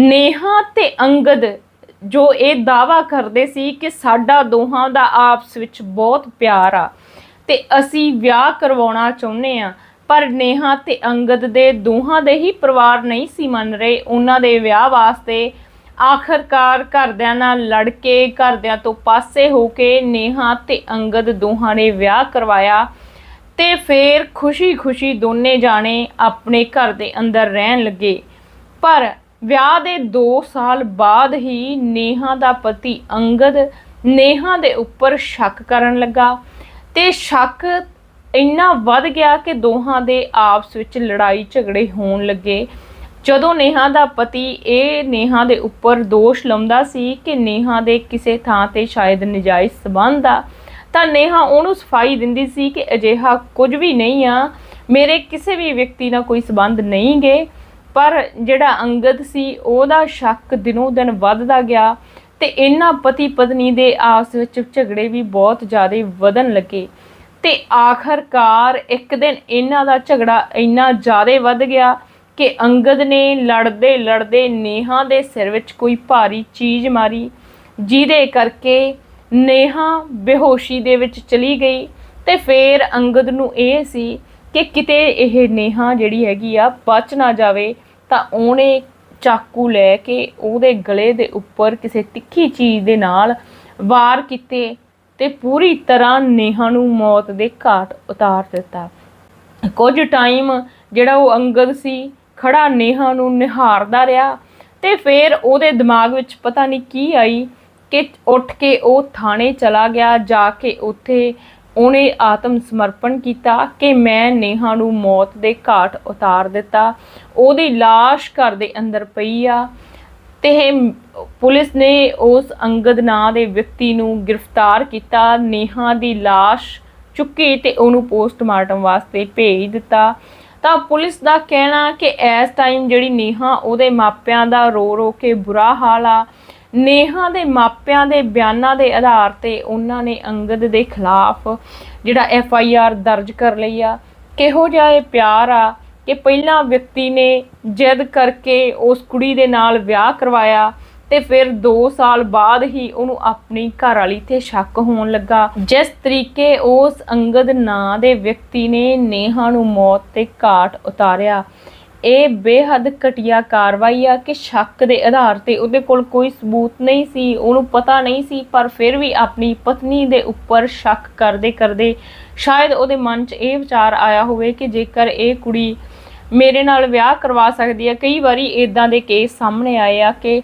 ਨੇਹਾ ਤੇ ਅੰਗਦ ਜੋ ਇਹ ਦਾਵਾ ਕਰਦੇ ਸੀ ਕਿ ਸਾਡਾ ਦੋਹਾਂ ਦਾ ਆਪਸ ਵਿੱਚ ਬਹੁਤ ਪਿਆਰ ਆ ਤੇ ਅਸੀਂ ਵਿਆਹ ਕਰਵਾਉਣਾ ਚਾਹੁੰਦੇ ਆ, ਪਰ ਨੇਹਾ ਤੇ ਅੰਗਦ ਦੇ ਦੋਹਾਂ ਦੇ ਹੀ ਪਰਿਵਾਰ ਨਹੀਂ ਸੀ ਮੰਨ ਰਹੇ। ਉਹਨਾਂ ਦੇ ਵਿਆਹ ਵਾਸਤੇ ਆਖਰਕਾਰ ਘਰਦਿਆਂ ਨਾਲ ਲੜ ਕੇ, ਘਰਦਿਆਂ ਤੋਂ ਪਾਸੇ ਹੋ ਕੇ ਨੇਹਾ ਤੇ ਅੰਗਦ ਦੋਹਾਂ ਨੇ ਵਿਆਹ ਕਰਵਾਇਆ ਤੇ ਫੇਰ ਖੁਸ਼ੀ-ਖੁਸ਼ੀ ਦੋਨੇ ਜਾਣੇ ਆਪਣੇ ਘਰ ਦੇ ਅੰਦਰ ਰਹਿਣ ਲੱਗੇ। ਪਰ ਵਿਆਹ ਦੇ 2 ਸਾਲ ਬਾਅਦ ਹੀ ਨੇਹਾ ਦਾ ਪਤੀ ਅੰਗਦ ਨੇਹਾ ਦੇ ਉੱਪਰ ਸ਼ੱਕ ਕਰਨ ਲੱਗਾ ਤੇ ਸ਼ੱਕ ਇੰਨਾ ਵੱਧ ਗਿਆ ਕਿ ਦੋਹਾਂ ਦੇ ਆਪਸ ਵਿੱਚ ਲੜਾਈ ਝਗੜੇ ਹੋਣ ਲੱਗੇ। ਜਦੋਂ ਨੇਹਾ ਦਾ ਪਤੀ ਇਹ ਨੇਹਾ ਦੇ ਉੱਪਰ ਦੋਸ਼ ਲਾਉਂਦਾ ਸੀ ਕਿ ਨੇਹਾ ਦੇ ਕਿਸੇ ਥਾਂ ਤੇ ਸ਼ਾਇਦ ਨਜਾਇਜ਼ ਸਬੰਧ ਆ, ਤਾਂ ਨੇਹਾ ਉਹਨੂੰ ਸਫ਼ਾਈ ਦਿੰਦੀ ਸੀ ਕਿ ਅਜਿਹਾ ਕੁਝ ਵੀ ਨਹੀਂ ਆ, ਮੇਰੇ ਕਿਸੇ ਵੀ ਵਿਅਕਤੀ ਨਾਲ ਕੋਈ ਸਬੰਧ ਨਹੀਂ ਗਏ ਪਰ ਜਿਹੜਾ ਅੰਗਦ ਸੀ, ਉਹਦਾ ਸ਼ੱਕ ਦਿਨੋਂ ਦਿਨ ਵੱਧਦਾ ਗਿਆ ਤੇ ਇਹਨਾਂ ਪਤੀ ਪਤਨੀ ਦੇ ਆਪਸ ਵਿੱਚ ਝਗੜੇ ਵੀ ਬਹੁਤ ਜ਼ਿਆਦਾ ਵਧਣ ਲੱਗੇ ਤੇ ਆਖਰਕਾਰ ਇੱਕ ਦਿਨ ਇਹਨਾਂ ਦਾ ਝਗੜਾ ਇੰਨਾ ਜ਼ਿਆਦਾ ਵੱਧ ਗਿਆ ਕਿ ਅੰਗਦ ਨੇ ਲੜਦੇ ਲੜਦੇ ਨੇਹਾ ਦੇ ਸਿਰ ਵਿੱਚ ਕੋਈ ਭਾਰੀ ਚੀਜ਼ ਮਾਰੀ, ਜਿਹਦੇ ਕਰਕੇ ਨੇਹਾ ਬੇਹੋਸ਼ੀ ਦੇ ਵਿੱਚ ਚਲੀ ਗਈ ਤੇ ਫੇਰ ਅੰਗਦ ਨੂੰ ਇਹ ਸੀ ਕਿ ਕਿਤੇ ਇਹ ਨੇਹਾ ਜਿਹੜੀ ਹੈਗੀ ਆ ਬਚ ਨਾ ਜਾਵੇ ਤਾਂ ਉਹਨੇ ਚਾਕੂ ਲੈ ਕੇ ਉਹਦੇ ਗਲੇ ਦੇ ਉੱਪਰ ਕਿਸੇ ਤਿੱਖੀ ਚੀਜ਼ ਦੇ ਨਾਲ ਵਾਰ ਕੀਤੇ ਤੇ ਪੂਰੀ ਤਰ੍ਹਾਂ ਨੇਹਾ ਨੂੰ ਮੌਤ ਦੇ ਘਾਟ ਉਤਾਰ ਦਿੱਤਾ। ਕੁਝ ਟਾਈਮ ਜਿਹੜਾ ਉਹ ਅੰਗਦ ਸੀ ਖੜਾ ਨੇਹਾ ਨੂੰ ਨਿਹਾਰਦਾ ਰਿਹਾ ਤੇ ਫਿਰ ਉਹਦੇ ਦਿਮਾਗ ਵਿੱਚ ਪਤਾ ਨਹੀਂ ਕੀ ਆਈ ਕਿ ਉੱਠ ਕੇ ਉਹ ਥਾਣੇ ਚਲਾ ਗਿਆ, ਜਾ ਕੇ ਉੱਥੇ ਉਹਨੇ ਆਤਮ ਸਮਰਪਣ ਕੀਤਾ ਕਿ ਮੈਂ ਨੇਹਾ ਨੂੰ ਮੌਤ ਦੇ ਘਾਟ ਉਤਾਰ ਦਿੱਤਾ ਉਹਦੀ লাশ ਘਰ ਦੇ ਅੰਦਰ ਪਈ ਆ ਤੇ ਇਹ ਪੁਲਿਸ ਨੇ ਉਸ ਅੰਗਦ ਨਾਂ ਦੇ ਵਿਅਕਤੀ ਨੂੰ ਗ੍ਰਿਫਤਾਰ ਕੀਤਾ ਨੇਹਾ ਦੀ লাশ ਚੁੱਕੀ ਤੇ ਉਹਨੂੰ ਪੋਸਟਮਾਰਟਮ ਵਾਸਤੇ ਭੇਜ ਦਿੱਤਾ ਤਾਂ ਪੁਲਿਸ ਦਾ ਕਹਿਣਾ ਕਿ ਇਸ ਟਾਈਮ ਜਿਹੜੀ ਨੇਹਾ ਉਹਦੇ ਮਾਪਿਆਂ ਦਾ ਰੋ ਰੋ ਕੇ ਬੁਰਾ ਹਾਲ ਆ ਨੇਹਾ ਦੇ ਮਾਪਿਆਂ ਦੇ ਬਿਆਨਾਂ ਦੇ ਆਧਾਰ ਤੇ ਉਹਨਾਂ ਨੇ ਅੰਗਦ ਦੇ ਖਿਲਾਫ ਜਿਹੜਾ ਐਫ ਆਈ ਆਰ ਦਰਜ ਕਰ ਲਈ ਆ। ਕਿਹੋ ਜਿਹਾ ਇਹ ਪਿਆਰ ਆ ਕਿ ਪਹਿਲਾਂ ਵਿਅਕਤੀ ਨੇ ਜਿੱਦ ਕਰਕੇ ਉਸ ਕੁੜੀ ਦੇ ਨਾਲ ਵਿਆਹ ਕਰਵਾਇਆ ਤੇ ਫਿਰ 2 ਸਾਲ ਬਾਅਦ ਹੀ ਉਹਨੂੰ ਆਪਣੀ ਘਰ ਵਾਲੀ ਤੇ ਸ਼ੱਕ ਹੋਣ ਲੱਗਾ। ਜਿਸ ਤਰੀਕੇ ਉਸ ਅੰਗਦ ਨਾਂ ਦੇ ਵਿਅਕਤੀ ਨੇ ਨੇਹਾ ਨੂੰ ਮੌਤ ਤੇ ਘਾਟ ਉਤਾਰਿਆ। ਇਹ ਬੇਹੱਦ ਘਟੀਆ ਕਾਰਵਾਈ ਆ ਕਿ ਸ਼ੱਕ ਦੇ ਆਧਾਰ ਤੇ ਉਹਦੇ ਕੋਲ ਕੋਈ ਸਬੂਤ ਨਹੀਂ ਸੀ, ਉਹਨੂੰ ਪਤਾ ਨਹੀਂ ਸੀ, ਪਰ ਫਿਰ ਵੀ ਆਪਣੀ ਪਤਨੀ ਦੇ ਉੱਪਰ ਸ਼ੱਕ ਕਰਦੇ ਕਰਦੇ ਸ਼ਾਇਦ ਉਹਦੇ ਮਨ 'ਚ ਇਹ ਵਿਚਾਰ ਆਇਆ ਹੋਵੇ ਕਿ ਜੇਕਰ ਇਹ ਕੁੜੀ ਮੇਰੇ ਨਾਲ ਵਿਆਹ ਕਰਵਾ ਸਕਦੀ ਹੈ ਕਈ ਵਾਰੀ ਇਦਾਂ ਦੇ ਕੇਸ ਸਾਹਮਣੇ ਆਏ ਆ ਕਿ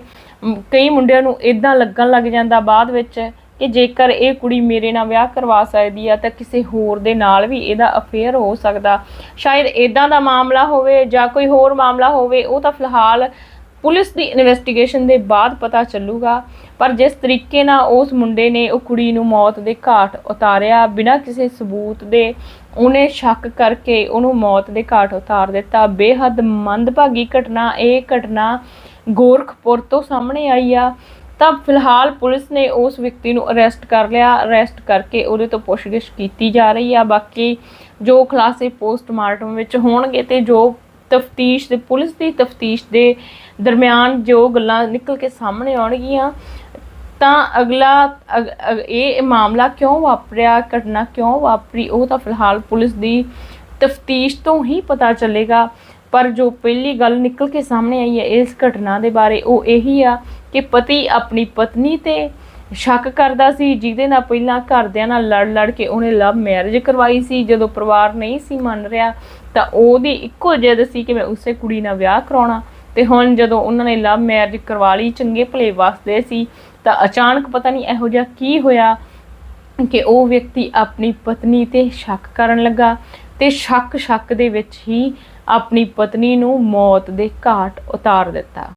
ਕਈ ਮੁੰਡਿਆਂ ਨੂੰ ਇਦਾਂ ਲੱਗਣ ਲੱਗ ਜਾਂਦਾ ਬਾਅਦ ਵਿੱਚ ਕਿ ਜੇਕਰ ਇਹ ਕੁੜੀ ਮੇਰੇ ਨਾਲ ਵਿਆਹ ਕਰਵਾ ਸਕਦੀ ਆ ਤਾਂ ਕਿਸੇ ਹੋਰ ਦੇ ਨਾਲ ਵੀ ਇਹਦਾ ਅਫੇਅਰ ਹੋ ਸਕਦਾ। ਸ਼ਾਇਦ ਇਦਾਂ ਦਾ ਮਾਮਲਾ ਹੋਵੇ ਜਾਂ ਕੋਈ ਹੋਰ ਮਾਮਲਾ ਹੋਵੇ, ਉਹ ਤਾਂ ਫਿਲਹਾਲ ਪੁਲਿਸ ਦੀ ਇਨਵੈਸਟੀਗੇਸ਼ਨ ਦੇ ਬਾਅਦ ਪਤਾ ਚੱਲੂਗਾ। ਪਰ ਜਿਸ ਤਰੀਕੇ ਨਾਲ ਉਸ ਮੁੰਡੇ ਨੇ ਉਹ ਕੁੜੀ ਨੂੰ ਮੌਤ ਦੇ ਘਾਟ ਉਤਾਰਿਆ, ਬਿਨਾਂ ਕਿਸੇ ਸਬੂਤ ਦੇ ਉਹਨੇ ਸ਼ੱਕ ਕਰਕੇ ਉਹਨੂੰ ਮੌਤ ਦੇ ਘਾਟ ਉਤਾਰ ਦਿੱਤਾ। ਬੇਹੱਦ ਮੰਦਭਾਗੀ ਘਟਨਾ, ਇਹ ਘਟਨਾ ਗੋਰਖਪੁਰ ਤੋਂ ਸਾਹਮਣੇ ਆਈ ਆ। ਤਾਂ ਫਿਲਹਾਲ ਪੁਲਿਸ ਨੇ ਉਸ ਵਿਅਕਤੀ ਨੂੰ ਅਰੈਸਟ ਕਰ ਲਿਆ। ਅਰੈਸਟ ਕਰਕੇ ਉਹਦੇ ਤੋਂ ਪੁੱਛਗਿੱਛ ਕੀਤੀ ਜਾ ਰਹੀ ਆ। ਬਾਕੀ ਜੋ ਖੁਲਾਸੇ ਪੋਸਟਮਾਰਟਮ ਵਿੱਚ ਹੋਣਗੇ ਤੇ ਜੋ ਤਫਤੀਸ਼ ਦੇ ਪੁਲਿਸ ਦੀ ਤਫਤੀਸ਼ ਦੇ ਦਰਮਿਆਨ ਜੋ ਗੱਲਾਂ ਨਿਕਲ ਕੇ ਸਾਹਮਣੇ ਆਉਣਗੀਆਂ, ਤਾਂ ਅਗਲਾ ਅਗ- ਅਗ- ਇਹ ਮਾਮਲਾ ਕਿਉਂ ਵਾਪਰਿਆ, ਘਟਨਾ ਕਿਉਂ ਵਾਪਰੀ, ਉਹ ਤਾਂ ਫਿਲਹਾਲ ਪੁਲਿਸ ਦੀ ਤਫਤੀਸ਼ ਤੋਂ ਹੀ ਪਤਾ ਚੱਲੇਗਾ। ਪਰ ਜੋ ਪਹਿਲੀ ਗੱਲ ਨਿਕਲ ਕੇ ਸਾਹਮਣੇ ਆਈ ਹੈ ਇਸ ਘਟਨਾ ਦੇ ਬਾਰੇ, ਉਹ ਇਹੀ ਆ ਕਿ ਪਤੀ ਆਪਣੀ ਪਤਨੀ ਤੇ ਸ਼ੱਕ ਕਰਦਾ ਸੀ, ਜਿਹਦੇ ਨਾਲ ਪਹਿਲਾਂ ਘਰਦਿਆਂ ਨਾਲ ਲੜ ਲੜ ਕੇ ਉਹਨੇ ਲਵ ਮੈਰਿਜ ਕਰਵਾਈ ਸੀ। ਜਦੋਂ ਪਰਿਵਾਰ ਨਹੀਂ ਸੀ ਮੰਨ ਰਿਹਾ, ਤਾਂ ਉਹਦੀ ਇੱਕੋ ਜਿੱਦ ਸੀ ਕਿ ਮੈਂ ਉਸੇ ਕੁੜੀ ਨਾਲ ਵਿਆਹ ਕਰਾਉਣਾ। ਤੇ ਹੁਣ ਜਦੋਂ ਉਹਨਾਂ ਨੇ ਲਵ ਮੈਰਿਜ ਕਰਵਾ ਲਈ, ਚੰਗੇ ਭਲੇ ਵਸਦੇ ਸੀ, ਤਾਂ ਅਚਾਨਕ ਪਤਾ ਨਹੀਂ ਇਹੋ ਜਿਹਾ ਕੀ ਹੋਇਆ ਕਿ ਉਹ ਵਿਅਕਤੀ ਆਪਣੀ ਪਤਨੀ ਤੇ ਸ਼ੱਕ ਕਰਨ ਲੱਗਾ। ਤੇ ਸ਼ੱਕ ਸ਼ੱਕ ਦੇ ਵਿੱਚ ਹੀ ਆਪਣੀ ਪਤਨੀ ਨੂੰ ਮੌਤ ਦੇ ਘਾਟ ਉਤਾਰ ਦਿੱਤਾ।